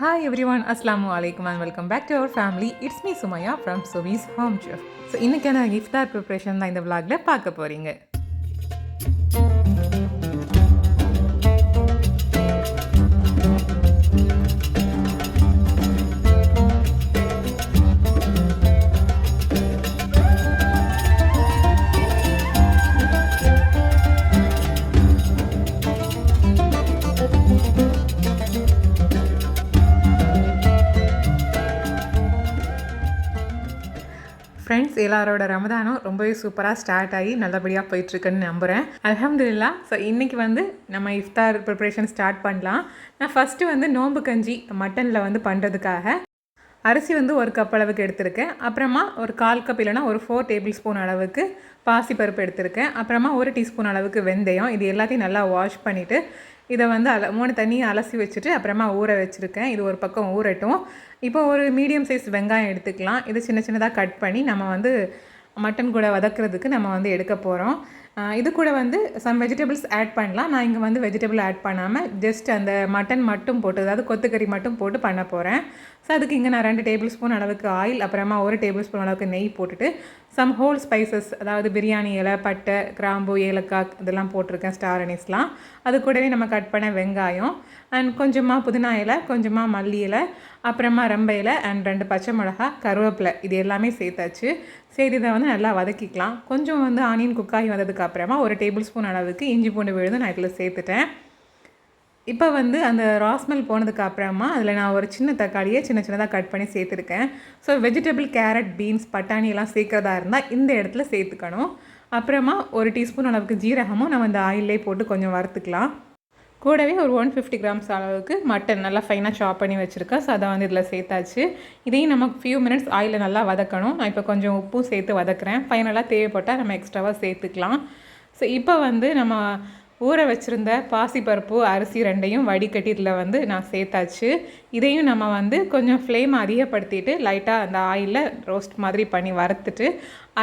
Hi every one அஸ்லாம் வலைக்கம் and welcome back to our family it's me Sumaiya from Sumi's home chef so இன்றைக்கான இஃப்தார் preparation தான் இந்த விளாகில் பார்க்க போகிறீங்க ஃப்ரெண்ட்ஸ் எல்லாரோட ரமதானும் ரொம்பவே சூப்பராக ஸ்டார்ட் ஆகி நல்லபடியாக போயிட்டுருக்குன்னு நம்புகிறேன் அல்ஹம்துலில்லா ஸோ இன்றைக்கி வந்து நம்ம இஃப்தார் ப்ரிப்ரேஷன் ஸ்டார்ட் பண்ணலாம். நான் ஃபஸ்ட்டு வந்து நோம்பு கஞ்சி மட்டனில் வந்து பண்ணுறதுக்காக அரிசி வந்து ஒரு கப் அளவுக்கு எடுத்திருக்கேன். அப்புறமா ஒரு கால் கப் இல்லைனா ஒரு ஃபோர் டேபிள் ஸ்பூன் அளவுக்கு பாசிப்பருப்பு எடுத்திருக்கேன். அப்புறமா ஒரு டீஸ்பூன் அளவுக்கு வெந்தயம் இது எல்லாத்தையும் நல்லா வாஷ் பண்ணிவிட்டு இதை வந்து அல மூணு தண்ணியை அலசி வச்சுட்டு அப்புறமா ஊற வச்சுருக்கேன். இது ஒரு பக்கம் ஊறட்டும். இப்போ ஒரு மீடியம் சைஸ் வெங்காயம் எடுத்துக்கலாம். இது சின்ன சின்னதாக கட் பண்ணி நம்ம வந்து மட்டன் கூட வதக்குறதுக்கு நம்ம வந்து எடுக்க போகிறோம் இது கூட வந்து சம் வெஜிடபிள்ஸ் ஆட் பண்ணலாம். நான் இங்கே வந்து வெஜிடபிள் ஆட் பண்ணாமல் ஜஸ்ட் அந்த மட்டன் மட்டும் போட்டு அதாவது கொத்துக்கறி மட்டும் போட்டு பண்ண போகிறேன் ஸோ அதுக்கு இங்கே நான் ரெண்டு டேபிள் ஸ்பூன் அளவுக்கு ஆயில் அப்புறமா ஒரு டேபிள் ஸ்பூன் அளவுக்கு நெய் போட்டுட்டு சம் ஹோல் ஸ்பைசஸ் அதாவது பிரியாணி இலை பட்டை கிராம்பு ஏலக்காய் இதெல்லாம் போட்டிருக்கேன் ஸ்டார் அனிஸ்லாம் அது கூடவே நம்ம கட் பண்ண வெங்காயம். அண்ட் கொஞ்சமாக புதினா இலை கொஞ்சமாக மல்லி இலை அப்புறமா ரம்ப இலை அண்ட் ரெண்டு பச்சை மிளகா கருவேப்பிலை இது எல்லாமே சேர்த்தாச்சு. சரி இதை வந்து நல்லா வதக்கிக்கலாம். கொஞ்சம் வந்து ஆனியன் குக்காகி வந்ததுக்கு அப்புறமா ஒரு டேபிள் ஸ்பூன் அளவுக்கு இஞ்சி பூண்டு விழுந்து நான் இதில் சேர்த்துட்டேன். இப்போ வந்து அந்த ராஸ்மெல் போனதுக்கு அப்புறமா அதில் நான் ஒரு சின்ன தக்காளியை சின்ன சின்னதாக கட் பண்ணி சேர்த்துருக்கேன். ஸோ வெஜிடபிள் கேரட் பீன்ஸ் பட்டாணி எல்லாம் சேர்க்குறதா இருந்தால் இந்த இடத்துல சேர்த்துக்கணும். அப்புறமா ஒரு டீஸ்பூன் அளவுக்கு ஜீரகமும் நம்ம இந்த ஆயிலே போட்டு கொஞ்சம் வறுத்துக்கலாம். கூடவே ஒரு ஒன் ஃபிஃப்டி கிராம்ஸ் அளவுக்கு மட்டன் நல்லா ஃபைனாக சாப் பண்ணி வச்சுருக்கேன் ஸோ அதை வந்து இதில் சேர்த்தாச்சு. இதையும் நம்ம ஃபியூ மினிட்ஸ் ஆயிலில் நல்லா வதக்கணும். நான் இப்போ கொஞ்சம் உப்பும் சேர்த்து வதக்குறேன். ஃபைனலாக தேவைப்பட்டால் நம்ம எக்ஸ்ட்ராவாக சேர்த்துக்கலாம். ஸோ இப்போ வந்து நம்ம ஊற வச்சுருந்த பாசிப்பருப்பு அரிசி ரெண்டையும் வடிகட்டி இதில் வந்து நான் சேர்த்தாச்சு. இதையும் நம்ம வந்து கொஞ்சம் ஃப்ளேம் அதிகப்படுத்திட்டு லைட்டாக அந்த ஆயிலில் ரோஸ்ட் மாதிரி பண்ணி வறுத்துட்டு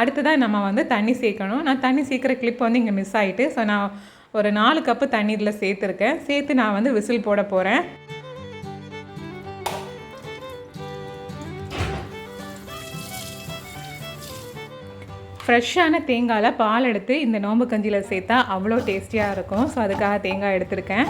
அடுத்ததாக நம்ம வந்து தண்ணி சேர்க்கணும். நான் தண்ணி சேர்க்குற கிளிப் வந்து இங்கே மிஸ் ஆகிட்டு ஸோ நான் ஒரு நாலு கப்பு தண்ணீரில் சேர்த்துருக்கேன். சேர்த்து நான் வந்து விசில் போட போகிறேன் ஃப்ரெஷ்ஷான தேங்காயில் பால் எடுத்து இந்த நோம்பு கஞ்சியில் சேர்த்தா அவ்வளோ டேஸ்டியாக இருக்கும். ஸோ அதுக்காக தேங்காய் எடுத்திருக்கேன்.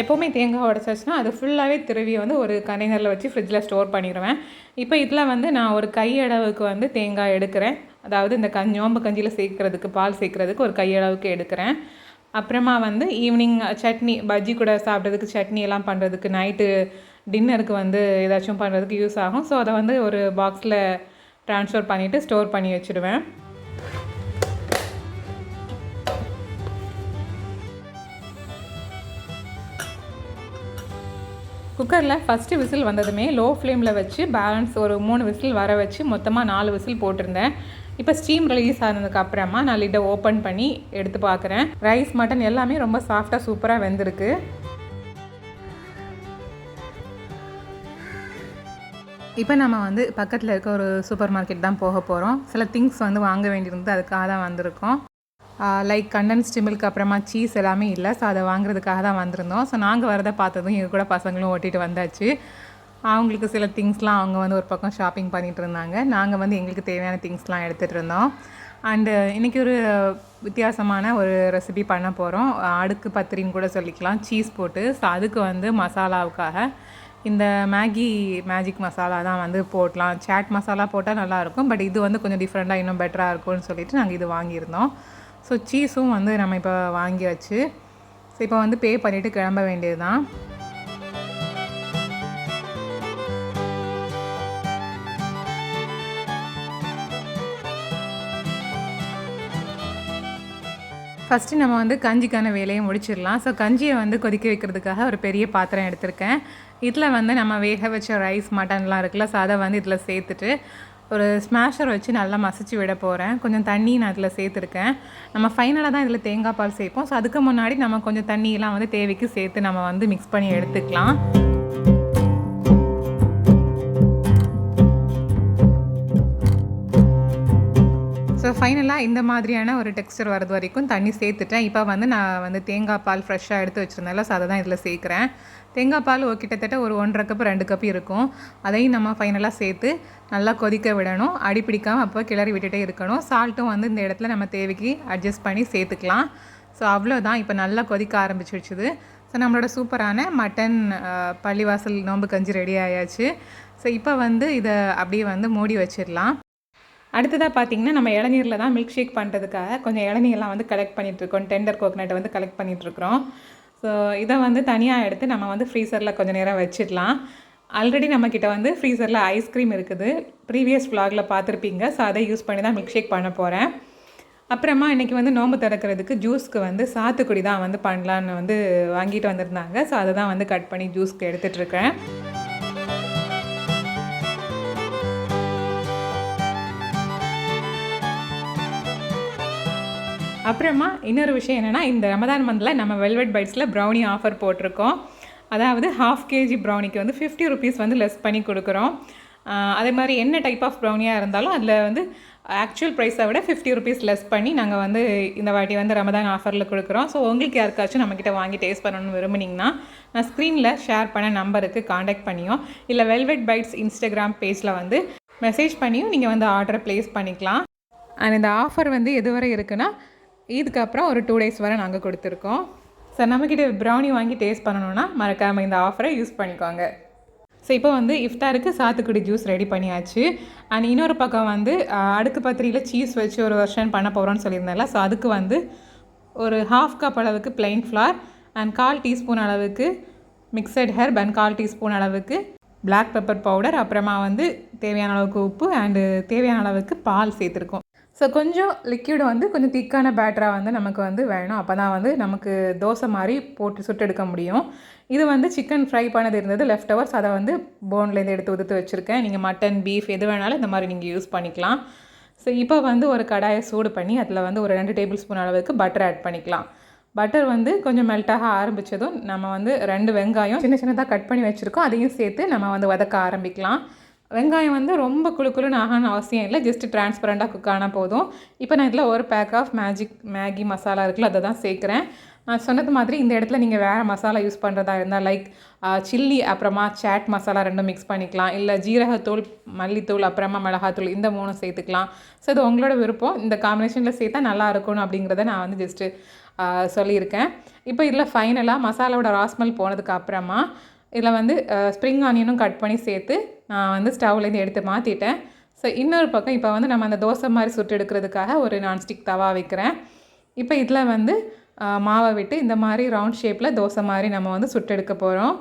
எப்போவுமே தேங்காய் உடச்சாச்சுன்னா அது ஃபுல்லாகவே திருவி வந்து ஒரு கண்டெய்னரில் வச்சு ஃப்ரிட்ஜில் ஸ்டோர் பண்ணிடுவேன் இப்போ இதில் வந்து நான் ஒரு கையளவுக்கு வந்து தேங்காய் எடுக்கிறேன். அதாவது இந்த கஞ்சி நோம்பு கஞ்சியில் சேர்க்குறதுக்கு பால் சேர்க்குறதுக்கு ஒரு கையளவுக்கு எடுக்கிறேன். அப்புறமா வந்து ஈவினிங் சட்னி பஜ்ஜி கூட சாப்பிட்றதுக்கு சட்னி எல்லாம் பண்ணுறதுக்கு நைட்டு டின்னருக்கு வந்து ஏதாச்சும் பண்ணுறதுக்கு யூஸ் ஆகும். ஸோ அதை வந்து ஒரு பாக்ஸில் ட்ரான்ஸ்ஃபர் பண்ணிவிட்டு ஸ்டோர் பண்ணி வச்சுடுவேன். குக்கரில் ஃபஸ்ட்டு விசில் வந்ததுமே லோ ஃப்ளேமில் வச்சு பேலன்ஸ் ஒரு மூணு விசில் வர வச்சு மொத்தமாக நாலு விசில் போட்டிருந்தேன். இப்போ ஸ்டீம் ரிலீஸ் ஆனதுக்கு அப்புறமா நான் லிட்டை ஓப்பன் பண்ணி எடுத்து பார்க்குறேன் ரைஸ் மட்டன் எல்லாமே ரொம்ப சாஃப்டாக சூப்பராக வெந்திருக்கு. இப்போ நம்ம வந்து பக்கத்தில் இருக்க ஒரு சூப்பர் மார்க்கெட் தான் போக போகிறோம் சில திங்ஸ் வந்து வாங்க வேண்டியிருந்தது அதுக்காக தான் வந்திருக்கோம். லைக் கண்டன்ஸ் மில்க் அப்புறமா சீஸ் எல்லாமே இல்லை. ஸோ அதை வாங்குறதுக்காக தான் வந்திருந்தோம். ஸோ நாங்கள் வரதை பார்த்ததும் எங்கள் கூட பசங்களும் ஓட்டிகிட்டு வந்தாச்சு. அவங்களுக்கு சில திங்ஸ்லாம் அவங்க வந்து ஒரு பக்கம் ஷாப்பிங் பண்ணிகிட்டு இருந்தாங்க. நாங்கள் வந்து எங்களுக்கு தேவையான திங்ஸ்லாம் எடுத்துகிட்டு இருந்தோம். அண்டு இன்றைக்கி ஒரு வித்தியாசமான ஒரு ரெசிபி பண்ண போகிறோம் அடுக்கு பத்திரின்னு கூட சொல்லிக்கலாம். சீஸ் போட்டு. ஸோ அதுக்கு வந்து மசாலாவுக்காக இந்த மேகி மேஜிக் மசாலா தான் வந்து போடலாம். சாட் மசாலா போட்டால் நல்லாயிருக்கும் பட் இது வந்து கொஞ்சம் டிஃப்ரெண்ட்டாக இன்னும் பெட்டராக இருக்கும்னு சொல்லிட்டு நாங்கள் இது வாங்கியிருந்தோம். ஸோ சீஸும் வந்து நம்ம இப்போ வாங்கியாச்சு. ஸோ இப்போ வந்து பே பண்ணிவிட்டு கிளம்ப வேண்டியது தான் ஃபஸ்ட்டு நம்ம வந்து கஞ்சிக்கான வேலையை முடிச்சிடலாம். ஸோ கஞ்சியை வந்து கொதிக்க வைக்கிறதுக்காக ஒரு பெரிய பாத்திரம் எடுத்திருக்கேன். இதில் வந்து நம்ம வேக வச்ச ரைஸ் மட்டன்லாம் இருக்குல்ல ஸோ அதை வந்து இதில் சேர்த்துட்டு ஒரு ஸ்மாஷர் வச்சு நல்லா மசிச்சு விட போகிறேன் கொஞ்சம் தண்ணி நான் அதில் சேர்த்துருக்கேன். நம்ம ஃபைனலாக தான் இதில் தேங்காய் பால் சேர்ப்போம். ஸோ அதுக்கு முன்னாடி நம்ம கொஞ்சம் தண்ணியெலாம் வந்து தேவைக்கு சேர்த்து நம்ம வந்து மிக்ஸ் பண்ணி எடுத்துக்கலாம். ஃபைனலாக இந்த மாதிரியான ஒரு டெக்ஸ்டர் வரது வரைக்கும் தண்ணி சேர்த்துட்டேன். இப்போ வந்து நான் வந்து தேங்காய் பால் ஃப்ரெஷ்ஷாக எடுத்து வச்சுருந்தேன்ல ஸோ அதை தான் இதில் சேர்க்குறேன். தேங்காய் பால் கிட்டத்தட்ட ஒரு ஒன்றரை கப் ரெண்டு கப் இருக்கும். அதையும் நம்ம ஃபைனலாக சேர்த்து நல்லா கொதிக்க விடணும். அடி பிடிக்காமல் அப்போ கிளறி விட்டுட்டே இருக்கணும். சால்ட்டும் வந்து இந்த இடத்துல நம்ம தேவைக்கு அட்ஜஸ்ட் பண்ணி சேர்த்துக்கலாம். ஸோ அவ்வளோதான் இப்போ நல்லா கொதிக்க ஆரம்பிச்சிடுச்சுது ஸோ நம்மளோட சூப்பரான மட்டன் பள்ளிவாசல் நோம்பு கஞ்சி ரெடி ஆயாச்சு. ஸோ இப்போ வந்து இதை அப்படியே வந்து மூடி வச்சிடலாம். அடுத்ததாக பார்த்தீங்கன்னா நம்ம இளநீரில் தான் மில்க் ஷேக் பண்ணுறதுக்காக கொஞ்சம் இளநீர்லாம் வந்து கலெக்ட் பண்ணிகிட்ருக்கோம் டெண்டர் கோகனட்டை வந்து கலெக்ட் பண்ணிகிட்ருக்குறோம் ஸோ இதை வந்து தனியாக எடுத்து நம்ம வந்து ஃப்ரீசரில் கொஞ்சம் நேரம் வச்சிடலாம். ஆல்ரெடி நம்மக்கிட்ட வந்து ஃப்ரீசரில் ஐஸ்கிரீம் இருக்குது. ப்ரீவியஸ் ஃப்ளாகில் பார்த்துருப்பீங்க. ஸோ அதை யூஸ் பண்ணி தான் மில்க் ஷேக் பண்ண போகிறேன் அப்புறமா இன்றைக்கி வந்து நோம்பு திறக்கிறதுக்கு ஜூஸ்க்கு வந்து சாத்துக்குடி தான் வந்து பண்ணலான்னு வந்து வாங்கிட்டு வந்திருந்தாங்க. ஸோ அதை தான் வந்து கட் பண்ணி ஜூஸ்க்கு எடுத்துகிட்ருக்கேன் அப்புறமா இன்னொரு விஷயம் என்னென்னா இந்த ரமதான் மந்தில் நம்ம வெல்வெட் பைட்ஸில் ப்ரௌனி ஆஃபர் போட்டிருக்கோம். அதாவது ஹாஃப் கேஜி ப்ரௌனிக்கு வந்து ஃபிஃப்டி ருபீஸ் வந்து லெஸ் பண்ணி கொடுக்குறோம். அதே மாதிரி என்ன டைப் ஆஃப் ப்ரௌனியாக இருந்தாலும் அதில் வந்து ஆக்சுவல் ப்ரைஸை விட ஃபிஃப்டி ருபீஸ் லெஸ் பண்ணி நாங்கள் வந்து இந்த வாட்டி வந்து ரமதான் ஆஃபரில் கொடுக்குறோம். ஸோ உங்களுக்கு யாருக்காச்சும் நம்மக்கிட்ட வாங்கி டேஸ்ட் பண்ணணும்னு விரும்புனீங்கன்னா நான் ஸ்க்ரீனில் ஷேர் பண்ண நம்பருக்கு காண்டாக்ட் பண்ணியும் இல்லை வெல்வெட் பைட்ஸ் இன்ஸ்டாகிராம் பேஜில் வந்து மெசேஜ் பண்ணியும் நீங்கள் வந்து ஆர்டரை ப்ளேஸ் பண்ணிக்கலாம். அண்ட் இந்த ஆஃபர் வந்து எதுவரை இருக்குன்னா இதுக்கப்புறம் ஒரு டூ டேஸ் வரை நாங்கள் கொடுத்துருக்கோம். சார் நம்மக்கிட்ட ப்ரௌனி வாங்கி டேஸ்ட் பண்ணணுன்னா மறக்காமல் இந்த ஆஃபரை யூஸ் பண்ணிக்கோங்க. ஸோ இப்போ வந்து இஃப்தாருக்கு சாத்துக்குடி ஜூஸ் ரெடி பண்ணியாச்சு. அண்ட் இன்னொரு பக்கம் வந்து அடுக்கு பத்திரியில் சீஸ் வச்சு ஒரு வருஷன் பண்ண போகிறோன்னு சொல்லியிருந்தேன்ல. ஸோ அதுக்கு வந்து ஒரு ஹாஃப் கப் அளவுக்கு plain ஃப்ளார் அண்ட் கால் டீஸ்பூன் அளவுக்கு மிக்சட் ஹெர்ப் அண்ட் கால் டீஸ்பூன் அளவுக்கு பிளாக் பெப்பர் பவுடர் அப்புறமா வந்து தேவையான அளவுக்கு உப்பு அண்டு தேவையான அளவுக்கு பால் சேர்த்துருக்கோம். ஸோ கொஞ்சம் லிக்யூடு வந்து கொஞ்சம் திக்கான பேட்டராக வந்து நமக்கு வந்து வேணும். அப்போ தான் வந்து நமக்கு தோசை மாதிரி போட்டு சுட்டு எடுக்க முடியும். இது வந்து சிக்கன் ஃப்ரை பண்ணது இருந்தது லெஃப்ட் ஹவர்ஸ் அதை வந்து போன்லேருந்து எடுத்து உதுத்து வச்சுருக்கேன். நீங்கள் மட்டன் பீஃப் எது வேணாலும் இந்த மாதிரி நீங்கள் யூஸ் பண்ணிக்கலாம். ஸோ இப்போ வந்து ஒரு கடாயை சூடு பண்ணி அதில் வந்து ஒரு ரெண்டு டேபிள் ஸ்பூன் அளவுக்கு பட்டர் ஆட் பண்ணிக்கலாம். பட்டர் வந்து கொஞ்சம் மெல்ட்டாக ஆரம்பித்ததும் நம்ம வந்து ரெண்டு வெங்காயம் சின்ன சின்னதாக கட் பண்ணி வச்சுருக்கோம். அதையும் சேர்த்து நம்ம வந்து வதக்க ஆரம்பிக்கலாம். வெங்காயம் வந்து ரொம்ப குழுக்குழுன்னு ஆகணும்னு அவசியம் இல்லை. ஜஸ்ட் டிரான்ஸ்பரண்ட்டாக குக் ஆனால் போதும். இப்போ நான் இதில் ஒரு pack of magic Maggi masala இருக்குல்ல அதை தான் சேர்க்குறேன். நான் சொன்னது மாதிரி இந்த இடத்துல நீங்கள் வேறு மசாலா யூஸ் பண்ணுறதா இருந்தால் லைக் சில்லி அப்புறமா சாட் மசாலா ரெண்டும் மிக்ஸ் பண்ணிக்கலாம். இல்லை ஜீரகத்தூள் மல்லித்தூள் அப்புறமா மிளகாத்தூள் இந்த மூணும் சேர்த்துக்கலாம். ஸோ இது உங்களோட விருப்பம். இந்த காம்பினேஷனில் சேர்த்தா நல்லா இருக்கணும் அப்படிங்கிறத நான் வந்து ஜஸ்ட்டு சொல்லியிருக்கேன். இப்போ இதில் ஃபைனலாக மசாலாவோட ராஸ்மல் போனதுக்கு அப்புறமா இதில் வந்து ஸ்ப்ரிங் ஆனியனும் கட் பண்ணி சேர்த்து நான் வந்து ஸ்டவ்லேருந்து எடுத்து மாற்றிட்டேன் ஸோ இன்னொரு பக்கம் இப்போ வந்து நம்ம அந்த தோசை மாதிரி சுட்டு எடுக்கிறதுக்காக ஒரு நான்ஸ்டிக் தவா வைக்கிறேன். இப்போ இதில் வந்து மாவை விட்டு இந்த மாதிரி ரவுண்ட் ஷேப்பில் தோசை மாதிரி நம்ம வந்து சுட்டு எடுக்க போகிறோம்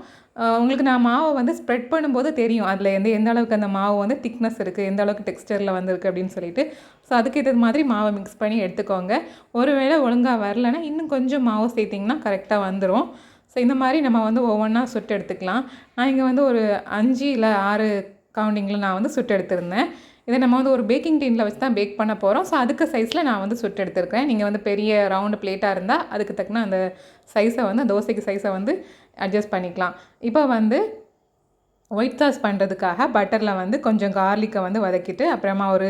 உங்களுக்கு நான் மாவை வந்து ஸ்ப்ரெட் பண்ணும்போது தெரியும். அதில் எந்த எந்த அளவுக்கு அந்த மாவு வந்து திக்னஸ் இருக்குது எந்த அளவுக்கு டெக்ஸ்டரில் வந்திருக்கு அப்படின்னு சொல்லிட்டு. ஸோ அதுக்கு இது மாதிரி மாவை மிக்ஸ் பண்ணி எடுத்துக்கோங்க. ஒருவேளை ஒழுங்காக வரலன்னா இன்னும் கொஞ்சம் மாவு சேர்த்திங்கன்னா கரெக்டாக வந்துடும் ஸோ இந்த மாதிரி நம்ம வந்து ஒவ்வொன்றா சுட்டு எடுத்துக்கலாம். நான் இங்கே வந்து ஒரு அஞ்சு இல்லை ஆறு கவுண்டிங்கில் நான் வந்து சுட்டு எடுத்திருந்தேன். இதை நம்ம வந்து ஒரு பேக்கிங் டீனில் வச்சு தான் பேக் பண்ண போகிறோம் ஸோ அதுக்கு சைஸில் நான் வந்து சுட்டு எடுத்திருக்கேன் நீங்கள் வந்து பெரிய ரவுண்டு பிளேட்டாக இருந்தால் அதுக்கு தக்கன அந்த சைஸை வந்து தோசைக்கு சைஸை வந்து அட்ஜஸ்ட் பண்ணிக்கலாம். இப்போ வந்து ஒயிட் சாஸ் பண்ணுறதுக்காக பட்டரில் வந்து கொஞ்சம் கார்லிக்கை வந்து வதக்கிட்டு அப்புறமா ஒரு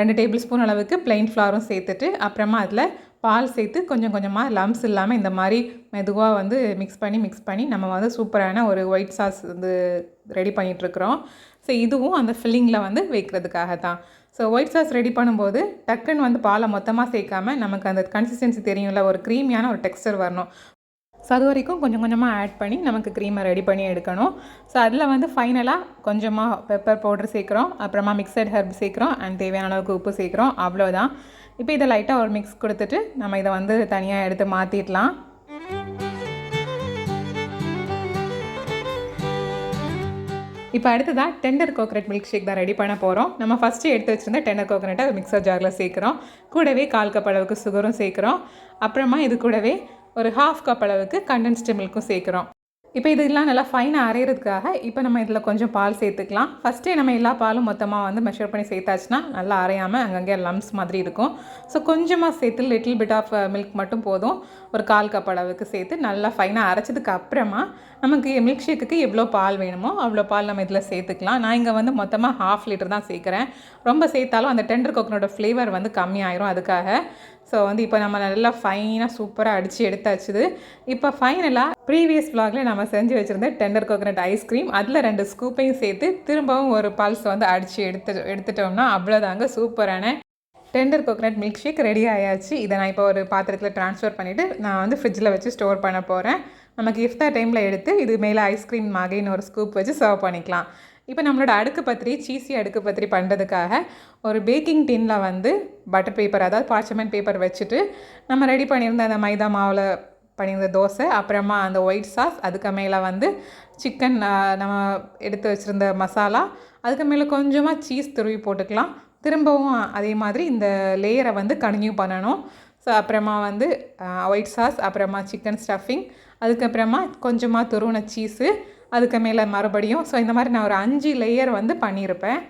ரெண்டு டேபிள் ஸ்பூன் அளவுக்கு பிளெயின் ஃப்ளாரும் சேர்த்துட்டு அப்புறமா அதில் பால் சேர்த்து கொஞ்சம் கொஞ்சமாக லம்ஸ் இல்லாமல் இந்த மாதிரி மெதுவாக வந்து மிக்ஸ் பண்ணி மிக்ஸ் பண்ணி நம்ம வந்து சூப்பரான ஒரு ஒயிட் சாஸ் வந்து ரெடி பண்ணிகிட்ருக்குறோம் ஸோ இதுவும் அந்த ஃபில்லிங்கில் வந்து வைக்கிறதுக்காக தான் ஸோ ஒயிட் சாஸ் ரெடி பண்ணும்போது டக்குன்னு வந்து பாலை மொத்தமாக சேர்க்காம நமக்கு அந்த கன்சிஸ்டன்சி தெரியும்ல ஒரு க்ரீமியான ஒரு டெக்ஸ்டர் வரணும். ஸோ அது வரைக்கும் கொஞ்சம் கொஞ்சமாக ஆட் பண்ணி நமக்கு க்ரீமை ரெடி பண்ணி எடுக்கணும். ஸோ அதில் வந்து ஃபைனலாக கொஞ்சமாக பெப்பர் பவுடர் சேர்க்குறோம் அப்புறமா மிக்சட் ஹெர்ப் சேர்க்குறோம் அண்ட் தேவையான அளவுக்கு உப்பு சேர்க்குறோம் அவ்வளோதான் இப்போ இதை லைட்டாக ஒரு மிக்ஸ் கொடுத்துட்டு நம்ம இதை வந்து தனியாக எடுத்து மாற்றிடலாம் இப்போ அடுத்ததாக டெண்டர் கோகனட் மில்க் ஷேக் தான் ரெடி பண்ண போகிறோம் நம்ம ஃபஸ்ட்டு எடுத்து வச்சுருந்த டெண்டர் கோகனட்டை மிக்சர் ஜாரில் சேர்க்குறோம். கூடவே கால் கப் அளவுக்கு சுகரும் சேர்க்குறோம். அப்புறமா இது கூடவே ஒரு ஹாஃப் கப் அளவுக்கு கண்டென்ஸ்டு மில்க்கும் சேர்க்குறோம். இப்போ இதெல்லாம் நல்லா ஃபைனாக அரைகிறதுக்காக இப்போ நம்ம இதில் கொஞ்சம் பால் சேர்த்துக்கலாம். ஃபஸ்ட்டே நம்ம எல்லா பாலும் மொத்தமாக வந்து மெஷர் பண்ணி சேர்த்தாச்சுன்னா நல்லா அரையாமல் அங்கங்கே லம்ஸ் மாதிரி இருக்கும். ஸோ கொஞ்சமாக சேர்த்து லிட்டில் பிட் ஆஃப் மில்க் மட்டும் போதும். ஒரு கால் கப் அளவுக்கு சேர்த்து நல்லா ஃபைனாக அரைச்சதுக்கு அப்புறமா நமக்கு மில்க் ஷேக்குக்கு எவ்வளோ பால் வேணுமோ அவ்வளோ பால் நம்ம இதில் சேர்த்துக்கலாம். நான் இங்கே வந்து மொத்தமாக ஹாஃப் லிட்டர் தான் சேர்க்குறேன். ரொம்ப சேர்த்தாலும் அந்த டெண்டர் கோக்கனோட ஃப்ளேவர் வந்து கம்மியாயிரும். அதுக்காக ஸோ வந்து இப்போ நம்ம நல்லா ஃபைனாக சூப்பராக அடித்து எடுத்தாச்சுது இப்போ ஃபைனலாக ப்ரீவியஸ் vlogல நம்ம செஞ்சு வச்சுருந்த டெண்டர் கோகனட் ஐஸ்கிரீம் அதில் ரெண்டு ஸ்கூப்பையும் சேர்த்து திரும்பவும் ஒரு பல்ஸ் வந்து அடித்து எடுத்து எடுத்துட்டோம்னா அவ்வளோதாங்க சூப்பரான tender coconut milkshake ready ஆயாச்சு. இதை நான் இப்போ ஒரு பாத்திரத்தில் ட்ரான்ஸ்ஃபர் பண்ணிவிட்டு நான் வந்து ஃப்ரிட்ஜில் வச்சு ஸ்டோர் பண்ண போகிறேன் நமக்கு இஃப்தார் டைமில் எடுத்து இது மேலே ஐஸ்கிரீம் மகைன்னு ஒரு ஸ்கூப் வச்சு சர்வ் பண்ணிக்கலாம். இப்போ நம்மளோட அடுக்கு பத்திரி சீசி அடுக்கு பத்திரி பண்ணுறதுக்காக ஒரு பேக்கிங் டின்னில் வந்து பட்டர் பேப்பர் அதாவது பார்ச்சமெண்ட் பேப்பர் வச்சுட்டு நம்ம ரெடி பண்ணியிருந்த அந்த மைதா மாவில் பண்ணியிருந்த தோசை அப்புறமா அந்த ஒயிட் சாஸ் அதுக்கு மேலே வந்து சிக்கன் நம்ம எடுத்து வச்சுருந்த மசாலா அதுக்கு மேலே கொஞ்சமாக சீஸ் துருவி போட்டுக்கலாம். திரும்பவும் அதே மாதிரி இந்த லேயரை வந்து கண்டினியூ பண்ணணும். ஸோ அப்புறமா வந்து ஒயிட் சாஸ் அப்புறமா சிக்கன் ஸ்டஃபிங் அதுக்கப்புறமா கொஞ்சமாக துருவின சீஸு அதுக்கு மேலே மறுபடியும் ஸோ இந்த மாதிரி நான் ஒரு அஞ்சு லேயர் வந்து பண்ணியிருப்பேன்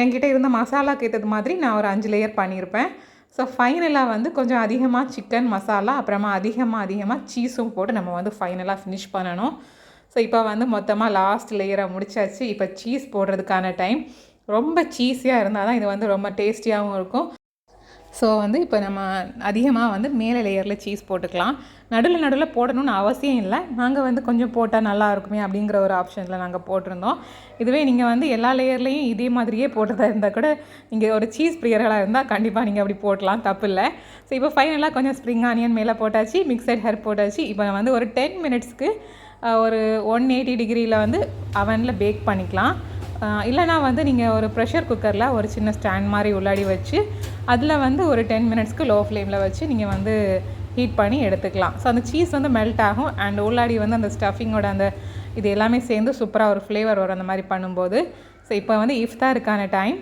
என்கிட்ட இருந்த மசாலாக்கு ஏற்றது மாதிரி நான் ஒரு அஞ்சு லேயர் பண்ணியிருப்பேன் ஸோ ஃபைனலாக வந்து கொஞ்சம் அதிகமாக சிக்கன் மசாலா அப்புறமா அதிகமாக அதிகமாக சீஸும் போட்டு நம்ம வந்து ஃபைனலாக ஃபினிஷ் பண்ணணும். ஸோ இப்போ வந்து மொத்தமாக லாஸ்ட் லேயரை முடிச்சாச்சு. இப்போ சீஸ் போடுறதுக்கான டைம் ரொம்ப சீஸியாக இருந்தால் தான் இது வந்து ரொம்ப டேஸ்டியாகவும் இருக்கும். ஸோ வந்து இப்போ நம்ம அதிகமாக வந்து மேலே லேயரில் சீஸ் போட்டுக்கலாம். நடுவில் நடுவில் போடணும்னு அவசியம் இல்லை. நாங்கள் வந்து கொஞ்சம் போட்டால் நல்லா இருக்குமே அப்படிங்கிற ஒரு ஆப்ஷனில் நாங்கள் போட்டிருந்தோம். இதுவே நீங்கள் வந்து எல்லா லேயர்லேயும் இதே மாதிரியே போட்டதாக இருந்தால் கூட நீங்கள் ஒரு சீஸ் பிரியர்களாக இருந்தால் கண்டிப்பாக நீங்கள் அப்படி போடலாம். தப்பு இல்லை ஸோ இப்போ ஃபைனலாக கொஞ்சம் ஸ்ப்ரிங் ஆனியன் மேலே போட்டாச்சு மிக்சட் ஹெர் போட்டாச்சு. இப்போ வந்து ஒரு டென் மினிட்ஸ்க்கு ஒரு ஒன் எயிட்டி டிகிரியில் வந்து அவனில் பேக் பண்ணிக்கலாம். இல்லைனா வந்து நீங்கள் ஒரு ப்ரெஷர் குக்கரில் ஒரு சின்ன ஸ்டாண்ட் மாதிரி உள்ளாடி வச்சு அதில் வந்து ஒரு டென் மினிட்ஸ்க்கு லோ ஃப்ளேமில் வச்சு நீங்கள் வந்து ஹீட் பண்ணி எடுத்துக்கலாம். ஸோ அந்த சீஸ் வந்து மெல்ட் ஆகும் அண்ட் உள்ளாடி வந்து அந்த ஸ்டஃபிங்கோட அந்த இது எல்லாமே சேர்ந்து சூப்பராக ஒரு ஃப்ளேவர் வரும் அந்த மாதிரி பண்ணும்போது. ஸோ இப்போ வந்து இஃப்தாருக்கான டைம்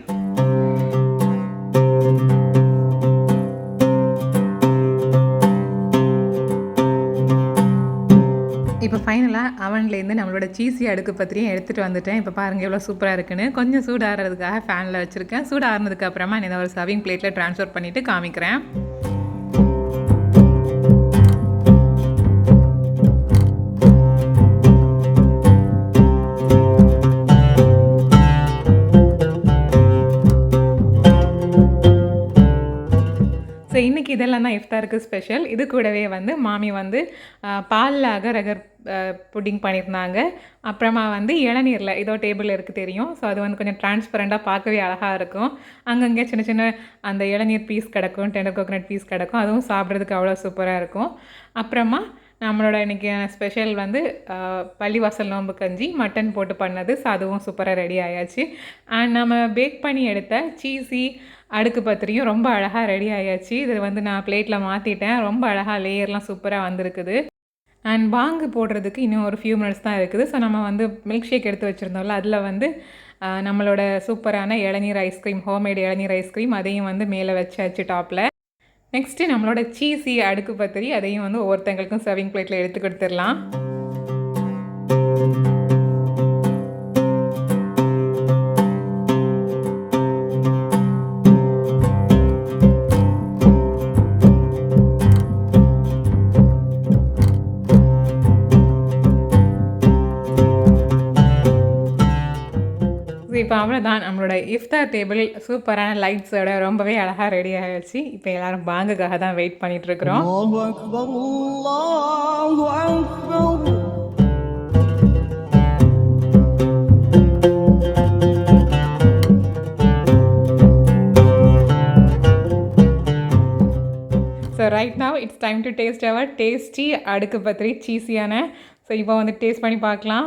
இப்போ ஃபைனலாக அவன்லேருந்து நம்மளோட சீசி அடுக்கு பத்திரியும் எடுத்துகிட்டு வந்துட்டேன். இப்போ பாருங்கள் எவ்வளோ சூப்பராக இருக்குன்னு. கொஞ்சம் சூடாகிறதுக்காக ஃபேனில் வச்சுருக்கேன். சூடாகிறதுக்கு அப்புறமா நான் ஒரு சர்விங் பிளேட்டில் ட்ரான்ஸ்ஃபர் பண்ணிவிட்டு காமிக்கிறேன். இதெல்லாம் தான் இஃப்தாருக்கு ஸ்பெஷல் இது கூடவே வந்து மாமி வந்து பாலில் அகரகர் புட்டிங் பண்ணியிருந்தாங்க. அப்புறமா வந்து இளநீரில் இதோ டேபிள் இருக்குது தெரியும். ஸோ அது வந்து கொஞ்சம் டிரான்ஸ்பரண்ட்டாக பார்க்கவே அழகாக இருக்கும். அங்கங்கே சின்ன சின்ன அந்த இளநீர் பீஸ் கிடக்கும் டெண்டர் கோகனட் பீஸ் கிடக்கும். அதுவும் சாப்பிட்றதுக்கு அவ்வளோ சூப்பராக இருக்கும். அப்புறமா நம்மளோட இன்றைக்கி ஸ்பெஷல் வந்து பள்ளிவாசல் நோம்பு கஞ்சி மட்டன் போட்டு பண்ணது. ஸோ அதுவும் சூப்பராக ரெடி ஆயாச்சு. அண்ட் நம்ம பேக் பண்ணி எடுத்த சீஸி அடுக்கு பத்திரியும் ரொம்ப அழகாக ரெடி ஆயாச்சு. இது வந்து நான் பிளேட்டில் மாற்றிட்டேன் ரொம்ப அழகாக லேயர்லாம் சூப்பராக வந்திருக்குது. அண்ட் பாங்கு போடுறதுக்கு இன்னும் ஒரு ஃபியூ மினிட்ஸ் தான் இருக்குது. ஸோ நம்ம வந்து மில்க் ஷேக் எடுத்து வச்சுருந்தோம்ல அதில் வந்து நம்மளோட சூப்பரான இளநீர் ஐஸ்கிரீம் ஹோம்மேட் இளநீர் ஐஸ்கிரீம் அதையும் வந்து மேலே வச்சாச்சு டாப்பில் நெக்ஸ்ட்டு நம்மளோட சீஸி அடுக்கு பத்திரி அதையும் வந்து ஒவ்வொருத்தங்களுக்கும் சர்விங் பிளேட்டில் எடுத்து கொடுத்துடலாம். இப்போ அவ்வளோதான் நம்மளோட இஃப்தார் டேபிள் சூப்பரான லைட்ஸோட ரொம்பவே அழகாக ரெடி ஆகிடுச்சு இப்போ எல்லாரும் பாங்குக்காக தான் வெயிட் பண்ணிகிட்ருக்குறோம் Akbar so right now it's time to taste our tasty Adukku Pathiri சீஸியான so இப்போ வந்து டேஸ்ட் பண்ணி பார்க்கலாம்.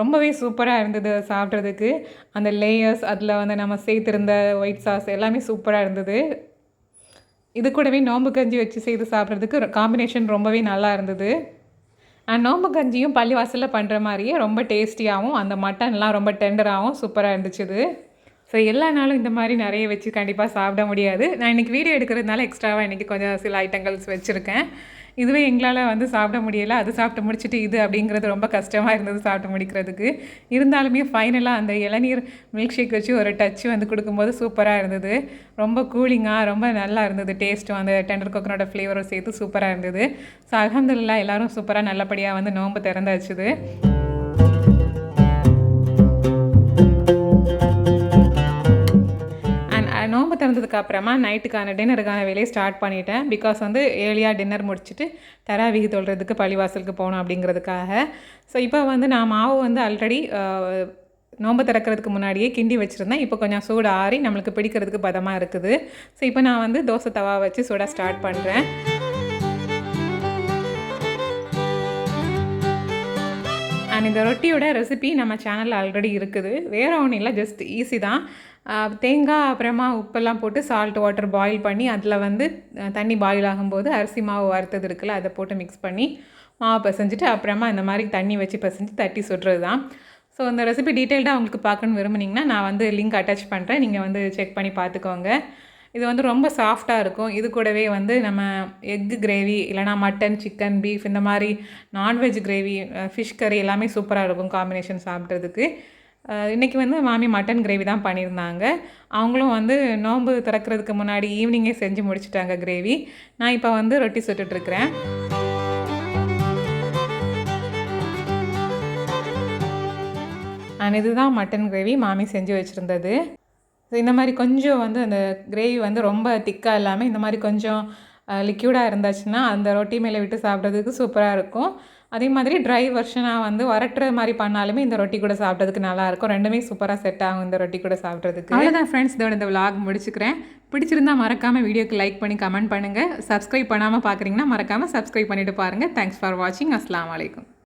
ரொம்பவே சூப்பராக இருந்தது சாப்பிட்றதுக்கு. அந்த லேயர்ஸ் அதில் வந்து நம்ம சேர்த்துருந்த ஒயிட் சாஸ் எல்லாமே சூப்பராக இருந்தது. இது கூடவே நோம்பு கஞ்சி வச்சு செய்து சாப்பிட்றதுக்கு காம்பினேஷன் ரொம்பவே நல்லா இருந்தது. அண்ட் நோம்பு கஞ்சியும் பள்ளிவாசலில் பண்ணுற மாதிரியே ரொம்ப டேஸ்டியாகவும் அந்த மட்டன்லாம் ரொம்ப டெண்டராகவும் சூப்பராக இருந்துச்சு இது. ஸோ எல்லா நாளும் இந்த மாதிரி நிறைய வச்சு கண்டிப்பாக சாப்பிட முடியாது. நான் இன்றைக்கி வீடியோ எடுக்கிறதுனால எக்ஸ்ட்ராவாக இன்றைக்கி கொஞ்சம் சில ஐட்டங்கள்ஸ் வச்சுருக்கேன். இதுவே எங்களால் வந்து சாப்பிட முடியல அது சாப்பிட்டு முடிச்சுட்டு இது அப்படிங்கிறது ரொம்ப கஷ்டமாக இருந்தது சாப்பிட்டு முடிக்கிறதுக்கு. இருந்தாலுமே ஃபைனலாக அந்த இளநீர் மில்க் ஷேக் வச்சு ஒரு டச் வந்து கொடுக்கும்போது சூப்பராக இருந்தது. ரொம்ப கூலிங்காக ரொம்ப நல்லா இருந்தது. டேஸ்ட்டும் அந்த டெண்டர் கோக்கனோட ஃப்ளேவரும் சேர்த்து சூப்பராக இருந்தது. ஸோ அலமதுல்லா எல்லோரும் சூப்பராக நல்லபடியாக வந்து நோன்பு திறந்தாச்சுது. நோம்பு அப்புறமா நைட்டுக்கான டின்னருக்கான வேலையை ஸ்டார்ட் பண்ணிட்டேன். பிகாஸ் வந்து ஏர்லியாக டின்னர் முடிச்சுட்டு தராவிகி தொழுறதுக்கு பள்ளிவாசலுக்கு போகணும் அப்படிங்கிறதுக்காக. ஸோ இப்போ வந்து நான் மாவு வந்து ஆல்ரெடி நோம்பு திறக்கிறதுக்கு முன்னாடியே கிண்டி வச்சுருந்தேன். இப்போ கொஞ்சம் சூடு ஆறி நம்மளுக்கு பிடிக்கிறதுக்கு பதமாக இருக்குது. ஸோ இப்போ நான் வந்து தோசை தவா வச்சு சூடாக ஸ்டார்ட் பண்ணுறேன் அண்ட் இந்த ரொட்டியோட ரெசிபி நம்ம சேனலில் ஆல்ரெடி இருக்குது. வேறு ஒன்றும் இல்லை ஜஸ்ட் ஈஸி தான். தேங்காய் அப்புறமா உப்பெல்லாம் போட்டு சால்ட் வாட்டர் பாயில் பண்ணி அதில் வந்து தண்ணி பாயில் ஆகும்போது அரிசி மாவு வறுத்தது இருக்குல்ல அதை போட்டு மிக்ஸ் பண்ணி மாவு பிசைஞ்சிட்டு அப்புறமா இந்த மாதிரி தண்ணி வச்சு பிசைஞ்சு தட்டி சுடுறது தான் ஸோ இந்த ரெசிபி டீட்டெயில்டாக உங்களுக்கு பார்க்கணுன்னு விரும்புனீங்கன்னா நான் வந்து லிங்க் அட்டாச் பண்ணுறேன் நீங்கள் வந்து செக் பண்ணி பார்த்துக்கோங்க. இது வந்து ரொம்ப சாஃப்டாக இருக்கும். இது கூடவே வந்து நம்ம எக்கு கிரேவி இல்லைனா மட்டன் சிக்கன் பீஃப் இந்த மாதிரி நான்வெஜ் கிரேவி ஃபிஷ் கறி எல்லாமே சூப்பராக இருக்கும் காம்பினேஷன் சாப்பிட்றதுக்கு. இன்றைக்கி வந்து மாமி மட்டன் கிரேவி தான் பண்ணியிருந்தாங்க. அவங்களும் வந்து நோன்பு திறக்கிறதுக்கு முன்னாடி ஈவினிங்கே செஞ்சு முடிச்சிட்டாங்க கிரேவி. நான் இப்போ வந்து ரொட்டி சுட்டுட்ருக்கிறேன். அண்ட் இதுதான் மட்டன் கிரேவி மாமி செஞ்சு வச்சுருந்தது. இந்த மாதிரி கொஞ்சம் வந்து அந்த கிரேவி வந்து ரொம்ப திக்காக இல்லாமல் இந்த மாதிரி கொஞ்சம் லிக்யூடாக இருந்துச்சுன்னா அந்த ரொட்டி மேலே விட்டு சாப்பிட்றதுக்கு சூப்பராக இருக்கும். அதே மாதிரி ட்ரை வெர்ஷனாக வந்து வரட்டுற மாதிரி பண்ணாலுமே இந்த ரொட்டி கூட சாப்பிட்றதுக்கு நல்லாயிருக்கும் ரெண்டுமே சூப்பராக செட் ஆகும் இந்த ரொட்டி கூட சாப்பிட்றதுக்கு. அவ்வளோதான் ஃப்ரெண்ட்ஸ் இதோட இந்த விளாக் முடிச்சுக்கிறேன். பிடிச்சிருந்தா மறக்காமல் வீடியோக்கு லைக் பண்ணி கமெண்ட் பண்ணுங்கள் சப்ஸ்கிரைப் பண்ணாமல் பார்க்குறீங்கன்னா மறக்காமல் சப்ஸ்கிரைப் பண்ணிவிட்டு பாருங்கள் தேங்க்ஸ் ஃபார் வாட்சிங் அஸ்லாம் வலைக்கம்